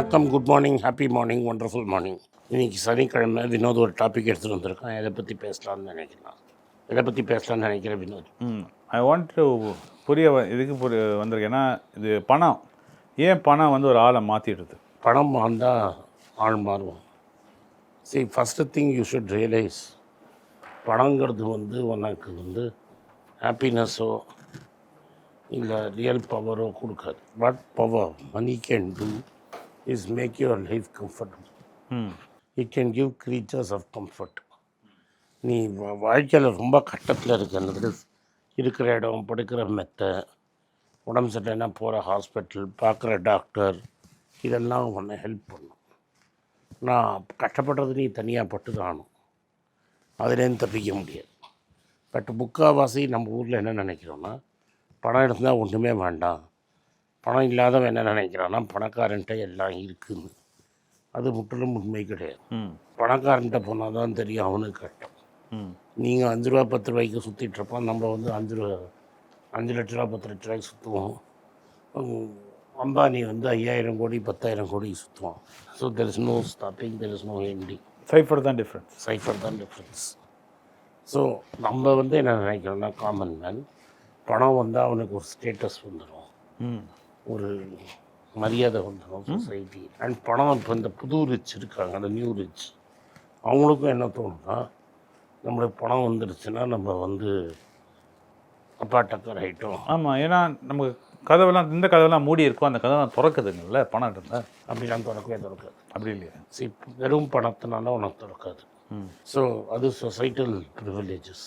வணக்கம் good morning happy morning wonderful morning இன்னைக்கு சனிக்கிழமை வினோத் ஒரு டாபிக் எடுத்துகிட்டு வந்திருக்கான். எதை பற்றி பேசலாம்னு நினைக்கிறான். எதை பற்றி பேசலாம்னு நினைக்கிறேன் வினோத்? ம் ஐ வாண்ட் டு புரிய வ- இதுக்கு புரிய வந்திருக்கேன்னா இது பணம். ஏன் பணம் வந்து ஒரு ஆளை மாற்றிடுது பணம் வந்தால் ஆள் மாறுவோம் see first thing you should realise பணங்கிறது வந்து உனக்கு வந்து ஹாப்பினஸோ இல்லை ரியல் பவரோ கொடுக்காது. What power money can do is make your life comfortable hmm it can give creatures of comfort நீ வாழ்க்கையில் ரொம்ப கட்டத்தில் இருக்கிறது இருக்கிற இடம் படுக்கிற மெத்தை உடம்பு சரியில்லைன்னா போகிற ஹாஸ்பிட்டல் பார்க்குற டாக்டர் இதெல்லாம் உன்னை ஹெல்ப் பண்ணும். நான் கஷ்டப்படுறது நீ தனியாக பட்டு தானும் அதுலேருந்து தப்பிக்க முடியாது. பட் முக்கால்வாசி நம்ம ஊரில் என்ன நினைக்கிறோன்னா பணம் இருந்தால் ஒன்றுமே வேண்டாம். பணம் இல்லாதவன் என்ன நினைக்கிறான்னா பணக்காரன்ட்ட எல்லாம் இருக்குன்னு. அது முற்றிலும் உண்மை கிடையாது. பணக்காரன்ட்ட போனால் தான் தெரியும் அவனுக்கு கஷ்டம். ம். நீங்கள் அஞ்சு ரூபா பத்து ரூபாய்க்கு சுற்றிட்டு இருப்போம். நம்ம வந்து அஞ்சு ரூபா அஞ்சு லட்ச ரூபா பத்து லட்ச ரூபாய்க்கு சுற்றுவோம் அம்பானி வந்து ஐயாயிரம் கோடி பத்தாயிரம் கோடி சுற்றுவான் so there is no stopping there is no ending cipher தான் டிஃப்ரென்ஸ் சைஃபர் தான் டிஃப்ரென்ஸ் ஸோ நம்ம வந்து என்ன நினைக்கிறோம்னா காமன் மேன் பணம் வந்தால் அவனுக்கு ஒரு ஸ்டேட்டஸ் வந்துடும் ம். ஒரு மரியாதை வந்துடும் சொசைட்டி அண்ட் பணம் இப்போ இந்த புது ரிச் இருக்காங்க அந்த நியூ ரிச் அவங்களுக்கும் என்ன தோணுன்னா நம்மளுக்கு பணம் வந்துருச்சுன்னா நம்ம வந்து அப்பாட்டக்கர் ஆகிட்டோம் ஆமாம் ஏன்னா நமக்கு கதவெல்லாம் இந்த கதவெல்லாம் மூடி இருக்கும் அந்த கதவெல்லாம் திறக்குதுங்கல்ல பணம் இருந்தால் அப்படிலாம் திறக்கவே திறக்காது. அப்படி இல்லையா? சி வெறும் பணத்தினால உனக்கு திறக்காது. ஸோ அது சொசைட்டல் ப்ரிவிலேஜஸ்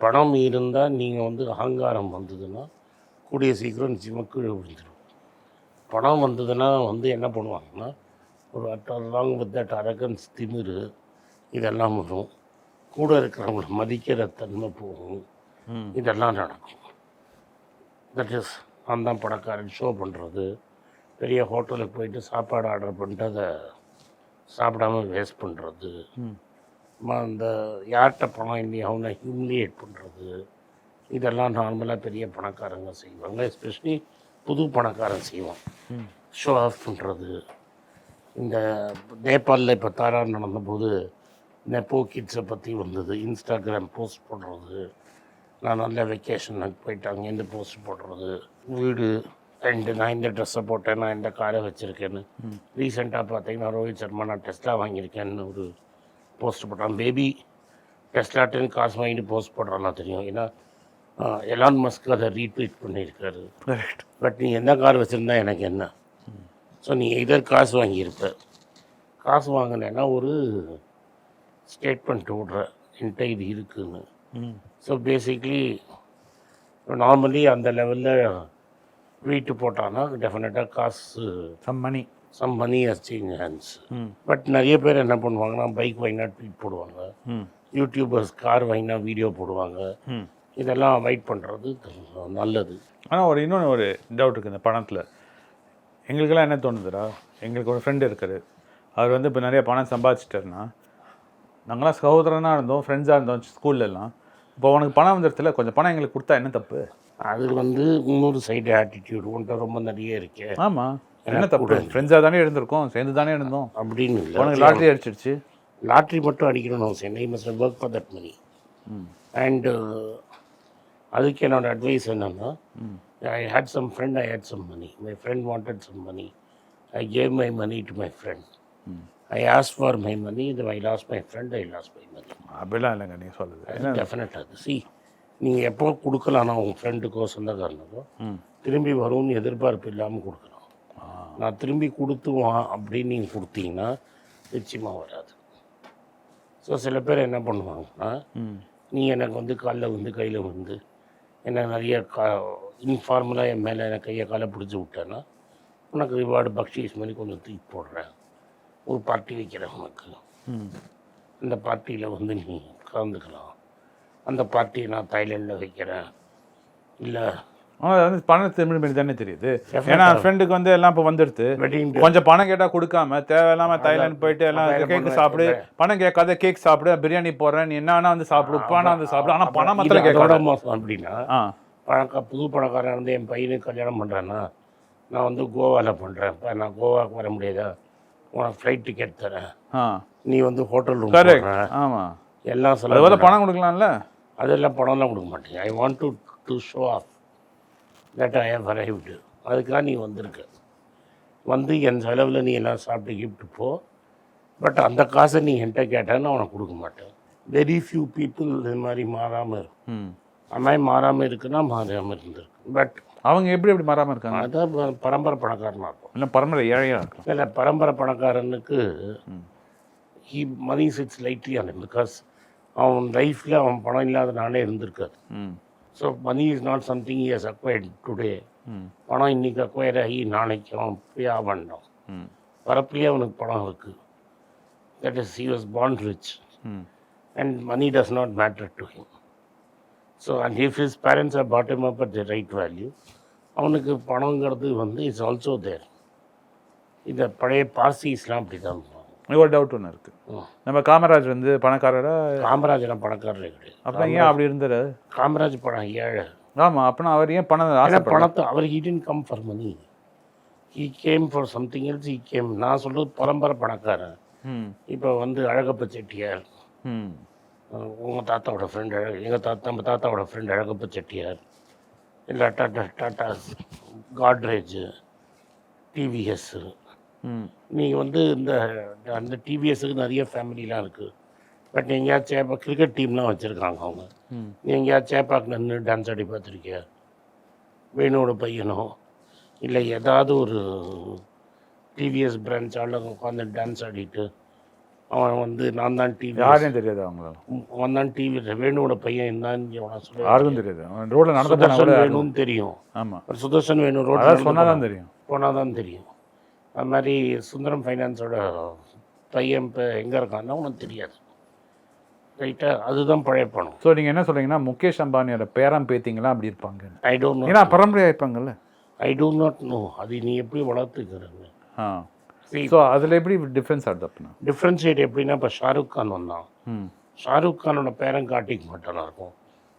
பணம் இருந்தால் நீங்கள் வந்து அகங்காரம் வந்ததுன்னா கூடிய சீக்கிரம் நிச்சயமாக கீழே விழுந்துடும் பணம் வந்ததுன்னா வந்து என்ன பண்ணுவாங்கன்னா ஒரு அட்டாங் வித் தட் அரகன்ஸ் திமிரு இதெல்லாம் வரும். கூட இருக்கிறவங்கள மதிக்கிற தன்மை போகும். இதெல்லாம் நடக்கும். தட் இஸ் நான் தான் பணக்காரன் ஷோ பண்ணுறது பெரிய ஹோட்டலுக்கு போயிட்டு சாப்பாடு ஆர்டர் பண்ணிட்டு அதை சாப்பிடாம வேஸ்ட் பண்ணுறது அந்த யார்கிட்ட பணம் இல்லையா அவனை ஹியூமிலியேட் பண்ணுறது இதெல்லாம் நார்மலாக பெரிய பணக்காரங்க செய்வாங்க. எஸ்பெஷலி புது பணக்காரன் செய்வான். ஷோ ஆஃப் பண்ணுறது இந்த நேபாளில் இப்போ தாரார் நடந்தபோது நெப்போ கிட்ஸை பற்றி வந்தது. இன்ஸ்டாகிராம் போஸ்ட் போடுறது. நான் நல்ல வெக்கேஷனுக்கு போயிட்டு அங்கேருந்து போஸ்ட் போடுறது. வீடு அண்டு நான் இந்த ட்ரெஸ்ஸை போட்டேன் நான் இந்த காரை வச்சுருக்கேன்னு. ரீசெண்டாக பார்த்தீங்கன்னா ரோஹித் சர்மா நான் டெஸ்லா வாங்கியிருக்கேன்னு ஒரு போஸ்ட் போட்டான். பேபி டெஸ்லாட்டுன்னு காசு வாங்கிட்டு போஸ்ட் போடுறான்னா தெரியும். ஏன்னா எலான் மஸ்க் அதை ரீட்வீட் பண்ணியிருக்காரு. கரெக்ட் பட் நீ எந்த கார் வச்சுருந்தா எனக்கு என்ன? ஸோ நீ இதர் காசு வாங்கியிருப்ப. காசு வாங்கினேன்னா ஒரு ஸ்டேட்மெண்ட் விடுற என்கிட்ட இது இருக்குன்னு. ம். ஸோ பேசிக்லி நார்மலி அந்த லெவலில் வீட்டு போட்டான்னா டெஃபினட்டாக காசு some money some money change hands but நிறைய பேர் என்ன பண்ணுவாங்கன்னா பைக் வாங்கினா ட்வீட் போடுவாங்க. யூடியூபர்ஸ் கார் வாங்கினா வீடியோ போடுவாங்க. இதெல்லாம் அவாய்ட் பண்ணுறது நல்லது. ஆனால் ஒரு இன்னொன்று ஒரு டவுட் இருக்குது இந்த பணத்தில். எங்களுக்கெல்லாம் என்ன தோணுதுடா? எங்களுக்கு ஒரு ஃப்ரெண்டு இருக்காரு. அவர் வந்து இப்போ நிறைய பணம் சம்பாதிச்சிட்டாருன்னா நாங்களாம் சகோதரனாக இருந்தோம் ஃப்ரெண்ட்ஸாக இருந்தோம் ஸ்கூல்லலாம் இப்போ உனக்கு பணம் வந்துடுதுல கொஞ்சம் பணம் எங்களுக்கு கொடுத்தா என்ன தப்பு? அது வந்து இன்னொரு சைடு ஆட்டிடியூட் உன்ட்ட ரொம்ப நிறைய இருக்கே. ஆமாம் என்ன தப்பு? ஃப்ரெண்ட்ஸாக தானே இருந்திருக்கோம் சேர்ந்து தானே இருந்தோம். அப்படின்னு உனக்கு இல்லை லாட்ரி அடிச்சிடுச்சு லாட்ரி மட்டும் அடிக்கணும்னு அவசியம் I must work for that money hmm. And அதுக்கு என்னோட அட்வைஸ் என்னன்னா I had some friend I had some money my friend wanted some money I gave my money to my. Friend I as for my money இது I lost my friend I lost my money அப்படிலாம் இல்லைங்க நீங்கள் சொல்லுது என்ன definite அது. C நீங்கள் எப்போ கொடுக்கலாம்னா உங்கள் ஃப்ரெண்டுக்கோ சொந்தக்காரனுக்கோ திரும்பி வரும்னு எதிர்பார்ப்பு இல்லாமல் கொடுக்கணும் ஆ. நான் திரும்பி கொடுத்துவான் அப்படின்னு நீங்கள் கொடுத்தீங்கன்னா நிச்சயமாக வராது. ஸோ சில பேர் என்ன பண்ணுவாங்கன்னா நீ எனக்கு வந்து காலில் வந்து கையில் வந்து என்ன நிறைய கா இன்ஃபார்மலாக என் மேலே எனக்கு கையை காலை பிடிச்சி விட்டேன்னா உனக்கு ரிவார்டு பக்ஷீஸ் மாதிரி கொஞ்சம் தூக்கி போடுறேன். ஒரு பார்ட்டி வைக்கிறேன் உனக்கு. அந்த பார்ட்டியில் வந்து நீ கலந்துக்கலாம் அந்த பார்ட்டியை நான் தாய்லாண்டில் வைக்கிறேன். இல்லை ஆனால் அது வந்து பணம் திரும்பி மாதிரி தானே தெரியுது. ஏன்னா ஃப்ரெண்டுக்கு வந்து எல்லாம் இப்போ வந்துடுது வெட்டிங் கொஞ்சம் பணம் கேட்டா கொடுக்காம தேவையில்லாம தாய்லாந்து போயிட்டு எல்லாம் கேக். சாப்பிடு. பணம் கேட்காத கேக் சாப்பிடு பிரியாணி போடுறேன் நீ என்ன வேணா வந்து சாப்பிடு உப்பு வேணா வந்து சாப்பிடு. ஆனா பணம் அதோட கேட்காத. மோசம் அப்படின்னா ஆ. பணக்க புது பணக்காரன் வந்து என் பையனுக்கு கல்யாணம் பண்ணுறான்னா நான் வந்து கோவாவில் பண்ணுறேன் இப்போ நான் கோவாவுக்கு வர முடியாதா? உனக்கு ஃப்ளைட் டிக்கெட் தரேன். நீ வந்து ஹோட்டல் ரூம் ஆமாம் எல்லாம் போல பணம் கொடுக்கலாம்ல? அதெல்லாம் பணம்லாம் கொடுக்க மாட்டேன். I want to to show off that I have arrived அதுக்காக நீ வந்திருக்க. வந்து என் செலவில் நீ எல்லாம் சாப்பிட்டு கிஃப்ட் போ. பட் அந்த காசை நீ என்கிட்ட கேட்டேன்னு அவனை கொடுக்க மாட்டேன். வெரி ஃபியூ பீப்புள் இது மாதிரி மாறாமல் இருக்கும். அது மாதிரி மாறாமல் இருக்குன்னா மாறாமல் இருந்திருக்கு பட் அவங்க எப்படி எப்படி மாறாமல் இருக்காங்க? அதான் பரம்பரை பணக்காரனாக இருக்கும். இன்னும் பரம்பரை ஏழையாக இருக்கும் இல்லை பரம்பரை பணக்காரனுக்கு he money sits lightly on because அவன் லைஃப்பில் அவன் பணம் இல்லாதனாலே இருந்திருக்காது. So money is not something is acquired today hmm பணம் இன்னைக்கு அக்வயர் ஆகி நாளைக்கு அவன் பே பண்ணோம் ம் பரப்புலேயே அவனுக்கு பணம் இருக்குது that is he was bond rich and money does not matter to him so and if his parents are bottom up at the right value அவனுக்கு பணங்கிறது வந்து இட்ஸ் ஆல்சோ தேர் இந்த பழைய பார்சிஸ்லாம் அப்படி தான் ஒரு டவுட் ஒன்று இருக்குது நம்ம காமராஜ் வந்து பணக்காரரா? காமராஜெல்லாம் பணக்காரரே கிடையாது. அப்புறம் ஏன் அப்படி இருந்தாரு? காமராஜ் பணம் ஏழை. ஆமாம் அப்படின்னா அவர் ஏன் பணம் பணத்தை அவர் he didn't come for money he came for something else he came நான் சொல்கிறது பரம்பரை பணக்காரன் இப்போ வந்து அழகப்ப செட்டியார். உங்கள் தாத்தாவோட ஃப்ரெண்ட் அழக எங்கள் தாத்தா நம்ம தாத்தாவோட ஃப்ரெண்ட் அழகப்ப செட்டியார். இல்லை டாட்டா டாட்டா காட்ரேஜ் டிவிஎஸ் ம் நீங்கள் வந்து இந்த அந்த டிவிஎஸ்க்கு நிறைய ஃபேமிலிலாம் இருக்குது பட் எங்கேயாவது சேப்பா கிரிக்கெட் டீம்லாம் வச்சுருக்காங்க அவங்க. நீ எங்கேயாவது சேப்பாக்கு நின்று டான்ஸ் ஆடி பார்த்துருக்கியா? வேணுவோட பையனோ? இல்லை ஏதாவது ஒரு டிவிஎஸ் பிரான்ச் ஆள் உட்காந்து டான்ஸ் ஆடிட்டு அவன் வந்து நான் தான் டிவி யாரையும் தெரியாது அவங்களால அவன் தான் டிவி வேணுவோட பையன் என்னன்னு அவனை சொல்லுவான் யாருக்கும் தெரியாது. அவன் ரோட்ல நடந்து வேணும்னு தெரியும். ஆமாம் ஒரு சுதர்சன் வேணும் ரோட்டில் சொன்னால் தான் தெரியும். போனால் தான் தெரியும். அது மாதிரி சுந்தரம் ஃபைனான்ஸோட பையன் இப்போ எங்கே இருக்கான்னா உனக்கு தெரியாது. ரைட்டா அதுதான் பழைய பணம். ஸோ நீங்கள் என்ன சொல்றீங்கன்னா முகேஷ் அம்பானியோட பேரம் பேத்திங்களாம் அப்படி இருப்பாங்க. ஐ டோன்ட் நோ ஏன்னா பரம்பரையாக இருப்பாங்கல்ல? ஐ டோ நாட் நோ அது நீ எப்படி வளர்த்துக்கிறது? ஆ. ஸோ அதில் எப்படி டிஃப்ரென்ஸ் ஆகுது அப்படின்னா டிஃப்ரென்ஷியேட் எப்படின்னா இப்போ ஷாருக் கான் வந்தான். ம். ஷாருக் கானோட பேரன் காட்டிக்க மாட்டானா இருக்கும்.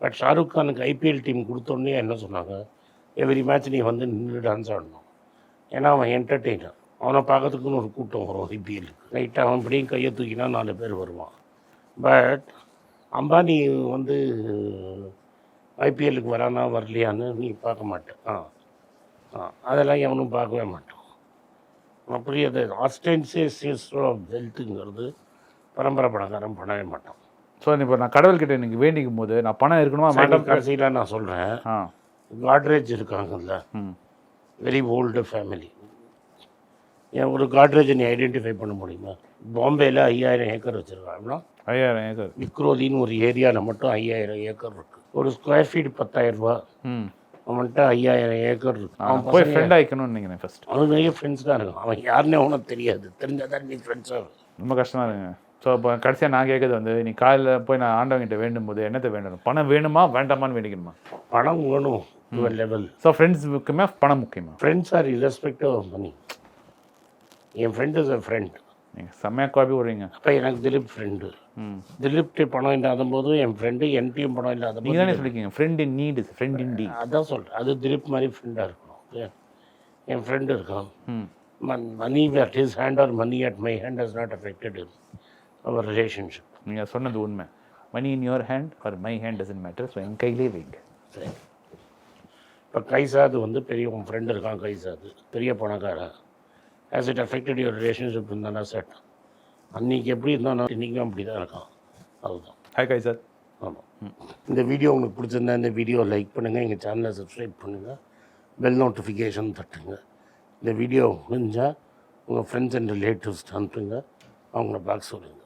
பட் ஷாருக் கானுக்கு ஐபிஎல் டீம் கொடுத்தோடனே என்ன சொன்னாங்க? எவ்ரி மேட்ச் நீ வந்து நின்று டான்ஸ் ஆடணும். ஏன்னா அவன் என்டர்டெய்னர் அவனை பார்க்கறதுக்குன்னு ஒரு கூட்டம் வரும் ஐபிஎலுக்கு ரைட்டாக அவன் இப்படியும் கையை தூக்கினா நாலு பேர் வருவான். பட் அம்பானி வந்து ஐபிஎல்லுக்கு வரானா வரலையான்னு நீ பார்க்க மாட்டேன். ஆ. ஆ அதெல்லாம் எவனும் பார்க்கவே மாட்டான். அப்படி அது ஆஸ்டென்சியஸ் ஆஃப் வெல்த்துங்கிறது பரம்பரை பணக்காரன் பண்ணவே மாட்டான். ஸோ இப்போ நான் கடவுள்கிட்ட எனக்கு வேண்டிக்கும் போது நான் பணம் இருக்கணுமா மேடம் கடைசியில் நான் சொல்கிறேன் காட்ரேஜ் இருக்காங்கல்ல. வெரி ஓல்டு ஃபேமிலி ஏன் ஒரு காட்ரேஜை நீ ஐடென்டிஃபை பண்ண முடியுமா? பாம்பேயில் ஐயாயிரம் ஏக்கர் வச்சுருக்காங்கன்னா ஐயாயிரம் ஏக்கர். விக்ரோதின்னு ஒரு ஏரியாவில் மட்டும் ஐயாயிரம் ஏக்கர் இருக்குது ஒரு ஸ்கொயர் ஃபீட் பத்தாயிரம் ரூபா அவன்கிட்ட ஐயாயிரம் ஏக்கர் இருக்கு. அவன் போய் ஃப்ரெண்ட் ஆயிக்கணும்னு நினைக்கிறேன் ஃபர்ஸ்ட் அவனுக்கு நிறைய ஃப்ரெண்ட்ஸ் தான் இருக்கான். அவன் யாருன்னே அவனுக்கு தெரியாது. தெரிஞ்சாதான் நீ ஃப்ரெண்ட்ஸாக ரொம்ப கஷ்டமா இருக்குங்க. ஸோ இப்போ கடைசியாக நான் கேட்குறது வந்து நீ காலையில் போய் நான் ஆண்டவங்கிட்ட வேண்டும் போது என்னத்தை வேண்டணும்? பணம் வேணுமா வேண்டாமான்னு வேண்டிக்கணுமா? பணம் வேணும். யுவர் லெவல் ஸோ ஃப்ரெண்ட்ஸ் முக்கியமா பணம் முக்கியமா? Friends are irrespective of money N friend is a friend நீங்கள் செம்மையாக குழப்பி விடுறீங்க. அப்போ எனக்கு திலீப் ஃப்ரெண்டு ம். திலீப்ட்டு பணம் இல்லாத போதும் என் ஃப்ரெண்டு என்கிட்டயும் பணம் இல்லாத நீங்கள் போது தானே சொல்லிருக்கீங்க friend in need friend in deed அதான் சொல்கிறேன் அது திலீப் மாதிரி ஃப்ரெண்டாக இருக்கணும்? என் ஃப்ரெண்டு இருக்கான். Money at his hand or money at my hand has not affected our relationship நீங்கள் சொன்னது உண்மை. Money in your hand or my hand doesn't matter so என் கையிலே வைங்க. சரி இப்போ கைசாது வந்து பெரிய உன் ஃப்ரெண்டு இருக்கான் கைசாது. பெரிய பணக்காரன் has it affected your relationship இருந்தானா செட் அன்றைக்கி எப்படி இருந்தானோ இன்றைக்கும் அப்படி தான் இருக்கான். அதுதான் ஹாய் காய் சார் ஆமாம் இந்த வீடியோ உங்களுக்கு பிடிச்சிருந்தா இந்த வீடியோ லைக் பண்ணுங்கள் எங்கள் சேனலை சப்ஸ்கிரைப் பண்ணுங்கள் பெல் நோட்டிஃபிகேஷன் தட்டுங்க. இந்த வீடியோ முடிஞ்சால் உங்கள் ஃப்ரெண்ட்ஸ் அண்ட் ரிலேட்டிவ்ஸ் அனுப்புங்க அவங்கள பார்க்க சொல்லுங்கள்